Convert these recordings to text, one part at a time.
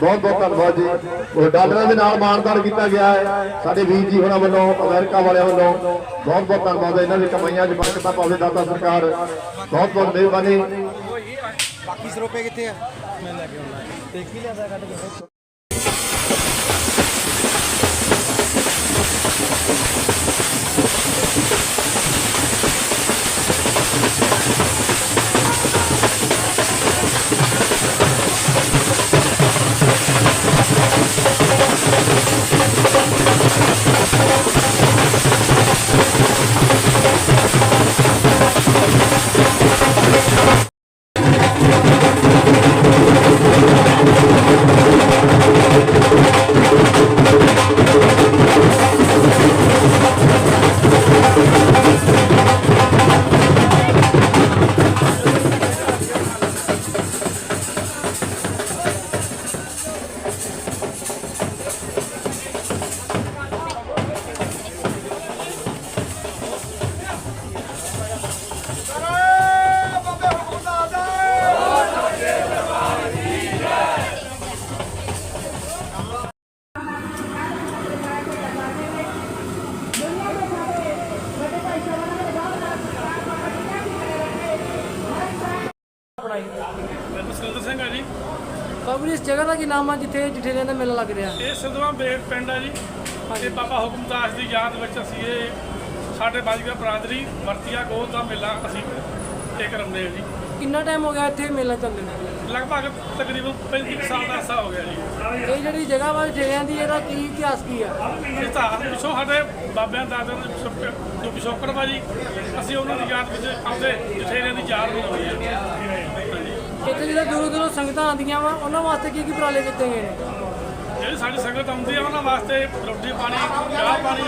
ਬਹੁਤ ਬਹੁਤ ਧੰਨਵਾਦ ਜੀ। ਉਹ ਡਾਲਰਾਂ ਦੇ ਨਾਲ ਮਾਨਦਾਨ ਕੀਤਾ ਗਿਆ ਹੈ। ਸਾਡੇ ਵੀਰ ਜੀ ਹੋਣਾ ਵੱਲੋਂ, ਅਮਰੀਕਾ ਵਾਲਿਆਂ ਵੱਲੋਂ ਬਹੁਤ ਬਹੁਤ ਧੰਨਵਾਦ ਹੈ। ਇਹਨਾਂ ਦੀ ਕਮਾਈਆਂ 'ਚ ਬਰਕਤਾਂ ਪਾਵੇ ਦਾਤਾ ਸਰਕਾਰ। ਬਹੁਤ ਬਹੁਤ ਮਿਹਰਬਾਨੀ। ਬਾਕੀ ਸਰੋਪੇ ਕਿੱਥੇ ਆ? ਮੈਂ ਲੈ ਕੇ ਆਉਣਾ। ਦੇਖ ਹੀ ਲਿਆਦਾ ਕੱਢ ਕੇ ਮੈਂ ਸੁਰਿੰਦਰ ਸਿੰਘ ਆ ਜੀ। ਬਾਬੂ ਜੀ ਇਸ ਜਗ੍ਹਾ ਦਾ ਕੀ ਨਾਮ ਆ ਜਿੱਥੇ ਜਠੇਰਿਆਂ ਦਾ ਮੇਲਾ ਲੱਗ ਰਿਹਾ? ਇਹ ਸਿੱਧਵਾਂ ਬੇਟ ਪਿੰਡ ਆ ਜੀ। ਤੇ ਬਾਬਾ ਹੁਕਮਦਾਸ ਦੀ ਯਾਦ ਵਿੱਚ ਅਸੀਂ ਇਹ ਸਾਡੇ ਬਾਜੀਗਰ ਬਰਾਦਰੀ ਵਰਤੀਆ ਗੋਲ ਦਾ ਮੇਲਾ ਅਸੀਂ ਇਹ ਕਰਾਉਂਦੇ ਆ ਜੀ। ਕਿੰਨਾ ਟਾਈਮ ਹੋ ਗਿਆ ਇੱਥੇ ਮੇਲਾ ਚੱਲਦੇ ਨੂੰ? ਲਗਭਗ ਤਕਰੀਬਨ 35 ਕੁ ਸਾਲ ਦਾ ਅਰਸਾ ਹੋ ਗਿਆ ਜੀ। ਇਹ ਜਿਹੜੀ ਜਗ੍ਹਾ ਵਾ ਜਠੇਰਿਆਂ ਦੀ ਇਹਦਾ ਕੀ ਇਤਿਹਾਸ ਕੀ ਆ? ਇਹ ਤਾਂ ਪਿਛੋਂ ਸਾਡੇ ਬਾਬਿਆਂ ਦਾਦਿਆਂ ਦੇ ਪਿਛੋਕੜ- ਜੋ ਪਿਛੋਕੜ ਵਾ ਜੀ ਅਸੀਂ ਉਹਨਾਂ ਦੀ ਯਾਦ ਵਿੱਚ ਆਉਂਦੇ ਜਠੇਰਿਆਂ ਦੀ ਯਾਦ ਬਣਾਉਂਦੇ ਆ। ਹਾਂਜੀ। ਇੱਥੇ ਜਿਹੜਾ ਦੂਰੋਂ ਦੂਰੋਂ ਸੰਗਤਾਂ ਆਉਂਦੀਆਂ ਵਾ ਉਹਨਾਂ ਵਾਸਤੇ ਕੀ ਕੀ ਉਪਰਾਲੇ ਕੀਤੇ ਗਏ ਨੇ? ਜਿਹੜੀ ਸਾਡੀ ਸੰਗਤ ਆਉਂਦੀ ਆ ਉਹਨਾਂ ਵਾਸਤੇ ਰੋਟੀ ਪਾਣੀ ਚਾਹ ਪਾਣੀ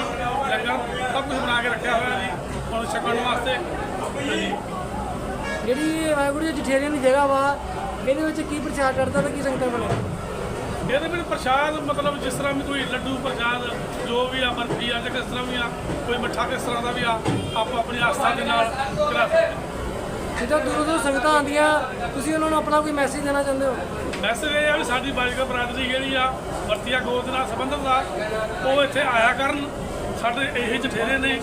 ਲੰਗਰ ਸਭ ਕੁਝ ਬਣਾ ਕੇ ਰੱਖਿਆ ਹੋਇਆ ਜੀ ਹੁਣ ਛਕਣ ਵਾਸਤੇ। ਹਾਂਜੀ। ਜਿਹੜੀ ਵਾਹਿਗੁਰੂ ਜੀ ਜਠੇਰਿਆਂ ਦੀ ਜਗ੍ਹਾ ਵਾ ਇਹਦੇ ਵਿੱਚ ਕੀ ਪ੍ਰਚਾਰ ਕਰਦਾ ਤੇ ਕੀ ਸੰਗਤਾਂ ਬਣਿਆ ਇਹਦੇ ਵਿੱਚ ਪ੍ਰਸ਼ਾਦ ਮਤਲਬ ਜਿਸ ਤਰ੍ਹਾਂ ਵੀ ਕੋਈ ਲੱਡੂ ਪ੍ਰਸ਼ਾਦ ਜੋ ਵੀ ਆ ਬਰਫੀ ਆ ਜਾਂ ਕਿਸ ਤਰ੍ਹਾਂ ਵੀ ਆ ਕੋਈ ਮਿੱਠਾ ਕਿਸ ਤਰ੍ਹਾਂ ਦਾ ਵੀ ਆ ਆਪੋ ਆਪਣੀ ਆਸਥਾ ਦੇ ਨਾਲ ਕਰਾ ਜਿੱਦਾਂ ਦੂਰੋਂ ਦੂਰੋਂ ਸੰਗਤਾਂ ਆਉਂਦੀਆਂ ਤੁਸੀਂ ਉਹਨਾਂ ਨੂੰ ਆਪਣਾ ਕੋਈ ਮੈਸੇਜ ਦੇਣਾ ਚਾਹੁੰਦੇ ਹੋ? ਮੈਸੇਜ ਇਹ ਆ ਵੀ ਸਾਡੀ ਬਾਲਿਕਾ ਬਰਾਦਰੀ ਜਿਹੜੀ ਆ ਵਰਤੀਆ ਗੋਦ ਨਾਲ ਸੰਬੰਧਿਤ ਆ ਉਹ ਇੱਥੇ ਆਇਆ ਕਰਨ ਸਾਡੇ ਇਹ ਜਠੇਰੇ ਨੇ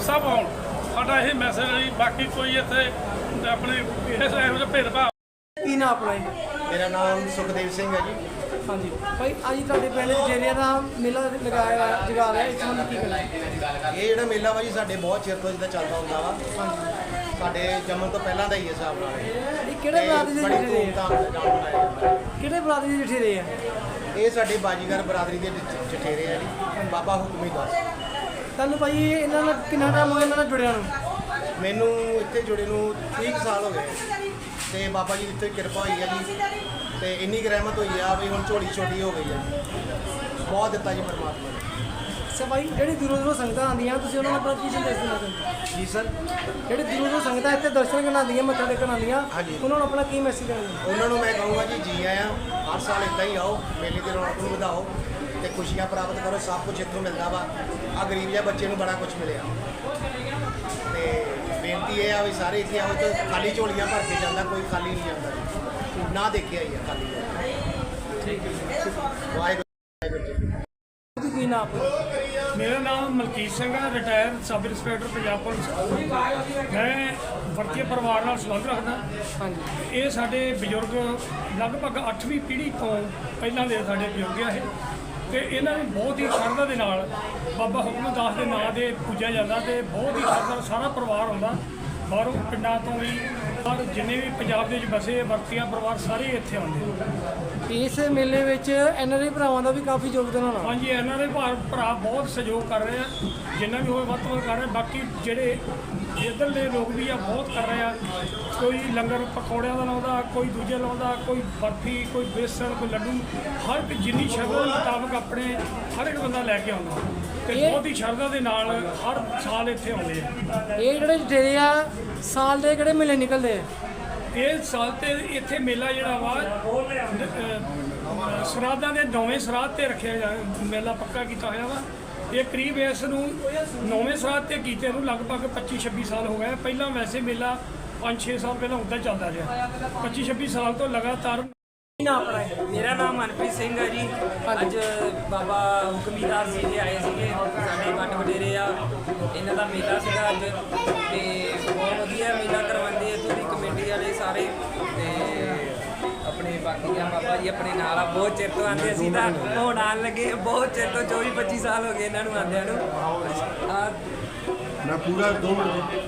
ਸਭ ਆਉਣ। ਸਾਡਾ ਇਹ ਮੈਸੇਜ ਹੈ ਜੀ। ਬਾਕੀ ਕੋਈ ਇੱਥੇ ਆਪਣੇ ਇਸ ਇਹੋ ਜਿਹੇ ਭੇਦਭਾਵ ਕੀ ਨਾ ਆਪਣਾ ਜੀ? ਮੇਰਾ ਨਾਮ ਸੁਖਦੇਵ ਸਿੰਘ ਹੈ ਜੀ ਹਾਂਜੀ ਭਾਈ ਅੱਜ ਤੁਹਾਡੇ ਪਿੰਡ ਜਠੇਰਿਆਂ ਦਾ ਮੇਲਾ ਲਗਾਇਆ ਜਗਾ ਰਿਹਾ ਇਸ ਸੰਬੰਧ ਕੀ ਕਰਨਾ ਇਹ ਜਿਹੜਾ ਮੇਲਾ ਵਾ ਜੀ ਸਾਡੇ ਬਹੁਤ ਚਿਰ ਤੋਂ ਜਿੱਦਾਂ ਚੱਲਦਾ ਹੁੰਦਾ ਵਾ ਸਾਡੇ ਜੰਮਣ ਤੋਂ ਪਹਿਲਾਂ ਦਾ ਹੀ ਹੈ ਹਿਸਾਬ ਨਾਲ ਇਹ। ਇਹ ਕਿਹੜੇ ਬਰਾਦਰੀ ਦੇ ਬੜੀ ਜਠੇਰੇ ਆ ਧੂਮਧਾਮ ਨਾਲ ਮਨਾਇਆ ਜਾਂਦਾ ਹੈ। ਕਿਹੜੇ ਬਰਾਦਰੀ ਦੇ ਜਠੇਰੇ ਆ ਇਹ ਸਾਡੇ ਬਾਜੀਗਰ ਬਰਾਦਰੀ ਦੇ ਜ- ਜਠੇਰੇ ਆ ਜੀ ਬਾਬਾ ਹੁਕਮੀ ਦਾਸ ਤੁਹਾਨੂੰ ਭਾਈ ਇਹਨਾਂ ਨਾਲ ਕਿੰਨਾ ਟਾਈਮ ਹੋ ਗਿਆ ਇਹਨਾਂ ਨਾਲ ਜੁੜਿਆ ਨੂੰ? ਮੈਨੂੰ ਇੱਥੇ ਜੁੜੇ ਨੂੰ 30 ਕੁ ਸਾਲ ਹੋ ਗਏ। ਤੇ ਬਾਬਾ ਜੀ ਦੀ ਇੱਥੇ ਕਿਰਪਾ ਹੋਈ ਹੈ ਜੀ। ਤੇ ਇੰਨੀ ਕੁ ਰਹਿਮਤ ਹੋਈ ਆ ਵੀ ਹੁਣ ਝੋਲੀ ਛੋਟੀ ਹੋ ਗਈ ਹੈ ਬਹੁਤ ਦਿੱਤਾ ਜੀ ਪਰਮਾਤਮਾ ਨੇ। ਅੱਛਾ ਭਾਈ ਜਿਹੜੀ ਦੂਰੋਂ ਦੂਰੋਂ ਸੰਗਤਾਂ ਆਉਂਦੀਆਂ ਤੁਸੀਂ ਉਹਨਾਂ ਨੂੰ ਆਪਣਾ ਕੀ ਸੰਦੇਸ਼ ਦੇਣਾ ਚਾਹੁੰਦੇ? ਜੀ ਸਰ। ਜਿਹੜੇ ਦੂਰੋਂ ਦੂਰੋਂ ਸੰਗਤਾਂ ਇੱਥੇ ਦਰਸ਼ਨ ਕਰਨ ਆਉਂਦੀਆਂ ਮੱਥਾ ਟੇਕਣ ਆਉਂਦੀਆਂ ਹਾਂਜੀ। ਉਹਨਾਂ ਨੂੰ ਆਪਣਾ ਕੀ ਮੈਸੇਜ ਦੇਣਾ ਉਹਨਾਂ ਨੂੰ ਮੈਂ ਕਹੂੰਗਾ ਜੀ ਜੀ ਆਇਆਂ ਹਰ ਸਾਲ ਇਦਾਂ ਹੀ ਆਓ ਮੇਲੇ ਦੀ ਰੌਣਕ ਨੂੰ ਵਧਾਓ। ਤੇ ਖੁਸ਼ੀਆਂ ਪ੍ਰਾਪਤ ਕਰੋ ਸਭ ਕੁਝ ਇੱਥੋਂ ਮਿਲਦਾ ਵਾ। ਆ ਗਰੀਬ ਜਿਹਾ ਬੱਚੇ ਨੂੰ ਬੜਾ ਕੁਝ ਮਿਲਿਆ। ਤੇ ਬੇਨਤੀ ਇਹ ਆ ਵੀ ਸਾਰੇ ਇੱਥੇ ਆਓ ਤੇ ਖਾਲੀ ਝੋਲੀਆਂ ਭਰ ਕੇ ਜਾਂਦਾ ਕੋਈ ਖਾਲੀ ਨਹੀਂ ਜਾਂਦਾ। ਜੀ। ਨਾ ਦੇਖਿਆ ਹੀ ਆ ਖਾਲੀ। ਠੀਕ ਹੈ ਵਾਹਿਗੁਰੂ ਜੀ ਕੀ ਨਾਮ। ਮੇਰਾ ਨਾਮ ਮਲਕੀਤ ਸਿੰਘ ਹੈ retire sub inspector Punjab police ਮੈਂ ਵਰਤੀ ਪਰਿਵਾਰ ਨਾਲ ਸੰਬੰਧ ਰੱਖਦਾ। ਹਾਂਜੀ। ਇਹ ਸਾਡੇ ਬਜ਼ੁਰਗ ਲਗਭਗ 8ਵੀਂ ਪੀੜ੍ਹੀ ਤੋਂ ਪਹਿਲਾਂ ਦੇ ਸਾਡੇ ਬਜ਼ੁਰਗ ਆ ਇਹ। ਤੇ ਇਹਨਾਂ ਨੂੰ ਬਹੁਤ ਹੀ ਸ਼ਰਧਾ ਦੇ ਨਾਲ ਬਾਬਾ ਹੁਕਮਦਾਸ ਦੇ ਨਾਂ ਦੇ ਪੂਜਿਆ ਜਾਂਦਾ ਤੇ ਬਹੁਤ ਹੀ ਸ਼ਰਧਾ ਸਾਰਾ ਪਰਿਵਾਰ ਆਉਂਦਾ। ਬਾਹਰੋਂ ਪਿੰਡਾਂ ਤੋਂ ਵੀ ਔਰ ਜਿੰਨੇ ਵੀ ਪੰਜਾਬ ਦੇ ਵਿੱਚ ਬਸੇ ਵਰਤੀਆਂ ਪਰਿਵਾਰ ਸਾਰੇ ਇੱਥੇ ਆਉਂਦੇ ਇਸ ਮੇਲੇ ਵਿੱਚ ਐਨਆਰਆਈ ਭਰਾਵਾਂ ਦਾ ਵੀ ਕਾਫੀ ਯੋਗਦਾਨ ਹੋਣਾ। ਹਾਂਜੀ ਇਹਨਾਂ ਦੇ ਭਰਾ ਭਰਾ ਬਹੁਤ ਸਹਿਯੋਗ ਕਰ ਰਹੇ ਆ। ਜਿੰਨਾ ਵੀ ਹੋਵੇ ਵੱਧ ਤੋਂ ਵੱਧ ਕਰ ਰਹੇ ਬਾਕੀ ਜਿਹੜੇ ਇੱਧਰਲੇ ਲੋਕ ਵੀ ਆ ਬਹੁਤ ਕਰ ਰਹੇ ਆ। ਕੋਈ ਲੰਗਰ ਪਕੌੜਿਆਂ ਦਾ ਲਾਉਂਦਾ ਕੋਈ ਦੂਜੇ ਲਾਉਂਦਾ ਕੋਈ ਬਰਫੀ ਕੋਈ ਬੇਸਣ ਕੋਈ ਲੱਡੂ। ਹਰ ਇੱਕ ਜਿੰਨੀ ਸ਼ਰਧਾ ਦੇ ਮੁਤਾਬਕ ਆਪਣੇ ਹਰ ਇੱਕ ਬੰਦਾ ਲੈ ਕੇ ਆਉਂਦਾ। ਤੇ ਬਹੁਤ ਹੀ ਸ਼ਰਧਾ ਦੇ ਨਾਲ ਹਰ ਸਾਲ ਇੱਥੇ ਆਉਂਦੇ ਆ। ਇਹ ਜਿਹੜੇ ਜਠੇਰੇ ਆ ਸਾਲ ਦੇ ਕਿਹੜੇ ਮੇਲੇ ਨਿਕਲਦੇ ਇਹ ਸਾਲ ਤੇ ਇੱਥੇ ਮੇਲਾ ਜਿਹੜਾ ਵਾ ਸਰਾਧਾਂ ਦੇ ਨੌਵੇਂ ਸਰਾਧ ਤੇ ਰੱਖਿਆ ਜਾ, ਮੇਲਾ ਪੱਕਾ ਕੀਤਾ ਹੋਇਆ ਵਾ। ਇਹ ਕਰੀਬ ਇਸ ਨੂੰ ਨੌਵੇਂ ਸਰਾਧ ਤੇ ਕੀਤੇ ਨੂੰ ਲਗਭਗ 25 26 ਸਾਲ ਹੋ ਗਏ। ਪਹਿਲਾਂ ਵੈਸੇ ਮੇਲਾ 5-6 ਸਾਲ ਪਹਿਲਾਂ ਉੱਦਾਂ ਚੱਲਦਾ ਰਿਹਾ। 25-26 ਸਾਲ ਤੋਂ ਲਗਾਤਾਰ ਨਾ ਹੈ। ਮੇਰਾ ਨਾਮ ਮਨਪ੍ਰੀਤ ਸਿੰਘ ਹੈ ਜੀ। ਅੱਜ ਬਾਬਾ ਹੁਕਮੀਦਾਸ ਜੀ ਦੇ ਆਏ ਸੀਗੇ। ਸਾਡੇ ਵੱਡ ਵਡੇਰੇ ਆ। ਇਹਨਾਂ ਦਾ ਮੇਲਾ ਸੀਗਾ ਅੱਜ। ਤੇ ਬਹੁਤ ਵਧੀਆ ਮੇਲਾ ਕਰਵਾਉਂਦੇ ਆ ਇੱਥੋਂ ਕਮੇਟੀ ਵਾਲੇ ਸਾਰੇ। ਤੇ ਆਪਣੇ ਬਾਕੀ ਆ ਬਾਬਾ ਜੀ ਆਪਣੇ ਨਾਲ ਆ। ਬਹੁਤ ਚਿਰ ਤੋਂ ਆਉਂਦੇ ਅਸੀਂ ਤਾਂ ਹੁਣ ਆਉਣ ਲੱਗੇ ਬਹੁਤ ਚਿਰ ਤੋਂ 24 25 ਸਾਲ ਹੋ ਗਏ ਇਹਨਾਂ ਨੂੰ ਆਉਂਦਿਆਂ ਨੂੰ। ਆ ਮੈਂ ਪੂਰਾ ਦੋ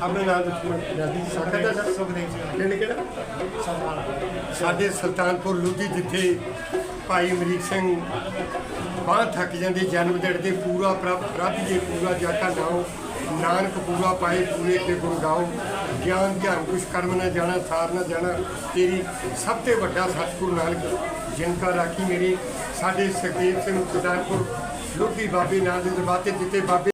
ਆਪਣੇ ਨਾਲ ਦੱਸਣਾ ਸਕਦਾ ਸਰ ਸੁਖਦੇਵ ਸਿੰਘ ਪਿੰਡ ਕਿਹੜਾ ਸਾਡੇ ਸੁਲਤਾਨਪੁਰ ਲੋਧੀ ਜਿੱਥੇ ਭਾਈ ਅਮਰੀਕ ਸਿੰਘ ਬਾਂਹ ਥੱਕ ਜਾਂਦੀ ਜਨਮ ਦਿਨ ਤੇ ਪੂਰਾ ਪ੍ਰਭ ਜੇ ਪੂਰਾ ਜਾਤਾ ਨਾਉ ਨਾਨਕ ਪੂਰਾ ਪਾਏ ਪੂਰੇ ਤੇ ਗੁਣ ਗਾਓ ਗਿਆਨ ਧਿਆਨ ਕੁਛ ਕਰਮ ਨਾ ਜਾਣਾ ਸਾਰ ਨਾ ਜਾਣਾ ਤੇਰੀ ਸਭ ਤੋਂ ਵੱਡਾ ਸਤਿਗੁਰੂ ਨਾਨਕ ਜਿਨਕਾ ਰਾਖੀ ਮੇਰੀ। ਸਾਡੇ ਸੁਖਦੇਵ ਸਿੰਘ ਸੁਲਤਾਨਪੁਰ ਲੋਧੀ ਬਾਬੇ ਨਾਲ ਦੇ ਦਰਬਾਰ ਤੇ ਜਿੱਤੇ ਬਾਬੇ